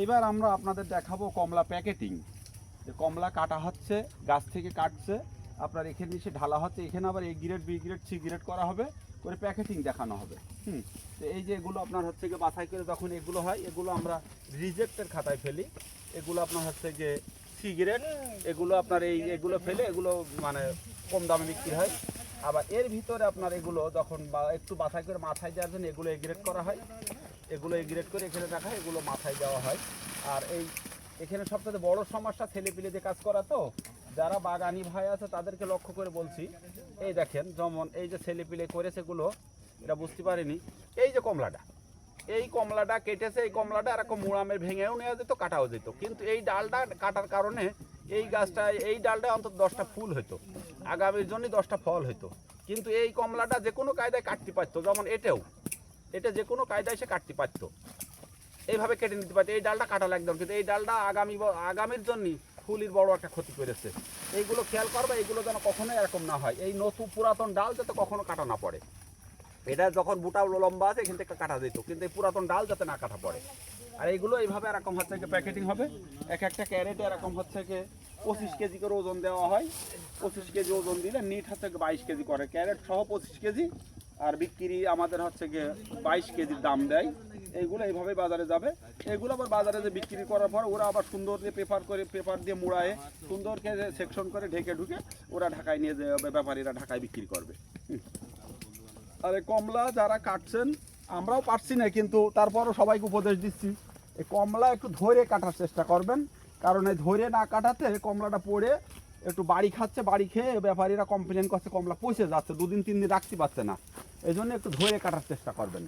এইবার আমরা আপনাদের দেখাবো কমলা প্যাকেটিং। যে কমলা কাটা হচ্ছে, গাছ থেকে কাটছে, আপনার এখানে নিচে ঢালা হচ্ছে, এখানে আবার A grade B grade C grade করা হবে, করে প্যাকেটিং দেখানো হবে। হুম, তো এই যে এগুলো আপনার হচ্ছে গিয়ে বাছাই করে যখন এগুলো হয়, এগুলো আমরা রিজেক্টের খাতায় ফেলি। এগুলো আপনার হচ্ছে গিয়ে সি গ্রেড এগুলো আপনার এই, এগুলো ফেলে, এগুলো মানে কম দামে বিক্রি হয়। আবার এর ভিতরে আপনার এগুলো যখন বা একটু বাছাই করে মাথায় দেওয়ার জন্য এগুলো এগ্রেড করা হয়। এগুলো এগ্রেড করে এখানে রাখা, এগুলো মাথায় দেওয়া হয়। আর এই এখানে সবথেকে বড় সমস্যা ছেলে যে কাজ করা তো। যারা বাগানি ভাই আছে, তাদেরকে লক্ষ্য করে বলছি, এই দেখেন যেমন এই যে ছেলে পিলে করেছে এগুলো এটা বুঝতে পারিনি। এই যে কমলাটা, এই কমলাটা কেটেছে, এই কমলাটা এরকম মুড়ামের ভেঙেও নেওয়া যেত, কাটাও যেত। কিন্তু এই ডালটা কাটার কারণে এই গাছটা, এই ডালটা অন্তত দশটা ফুল হতো আগামীর জন্য দশটা ফল হতো কিন্তু এই কমলাটা যে কোনো কায়দায় কাটতে পারতো, যেমন এটাও। এটা যে কোনো কায়দায় সে কাটতে পারতো। এইভাবে কেটে নিতে পারতো। এই ডালটা কাটা লাগতো, কিন্তু এই ডালটা আগামী আগামীর জন্য ফুলির বড় একটা ক্ষতি করেছে। এইগুলো খেয়াল করবে, এইগুলো যেন কখনোই এরকম না হয়। এই নতুন পুরাতন ডাল যাতে কখনো কাটা না পড়ে। এটা যখন বুটা লম্বা আছে, এখান থেকে কাটা যেত, কিন্তু এই পুরাতন ডাল যাতে না কাটা পড়ে। আর এইগুলো এইভাবে এরকম হচ্ছে কি প্যাকেটিং হবে। এক একটা ক্যারেটে এরকম হচ্ছে কি পঁচিশ কেজি করে ওজন দেওয়া হয়। পঁচিশ কেজি ওজন দিলে নিট হচ্ছে বাইশ কেজি করে। ক্যারেট সহ পঁচিশ কেজি আর বিক্রি আমাদের হচ্ছে গিয়ে বাইশ কেজির দাম দেয়। এইগুলো এইভাবে বাজারে যাবে। এগুলো আবার বাজারে যে বিক্রি করার পর ওরা আবার সুন্দর দিয়ে পেপার করে পেপার দিয়ে মুড়ায়, সুন্দর করে সেকশন করে ঢেকে ঢুকে ওরা ঢাকায় নিয়ে যাবে ব্যাপারীরা ঢাকায় বিক্রি করবে। আরে কমলা যারা কাটছেন, আমরাও পারছি না, কিন্তু তারপরও সবাইকে উপদেশ দিচ্ছি। এই কমলা একটু ধরে কাটার চেষ্টা করবেন, কারণ এই ধরে না কাটাতে কমলাটা পড়ে, একটু বাড়ি খাচ্ছে, বাড়ি খেয়ে ব্যাপারীরা কমপ্লেন করছে, কমলা পচে যাচ্ছে, দুদিন, তিন দিন রাখতে পারছে না। এই জন্য একটু ধরে কাটার চেষ্টা করবেন।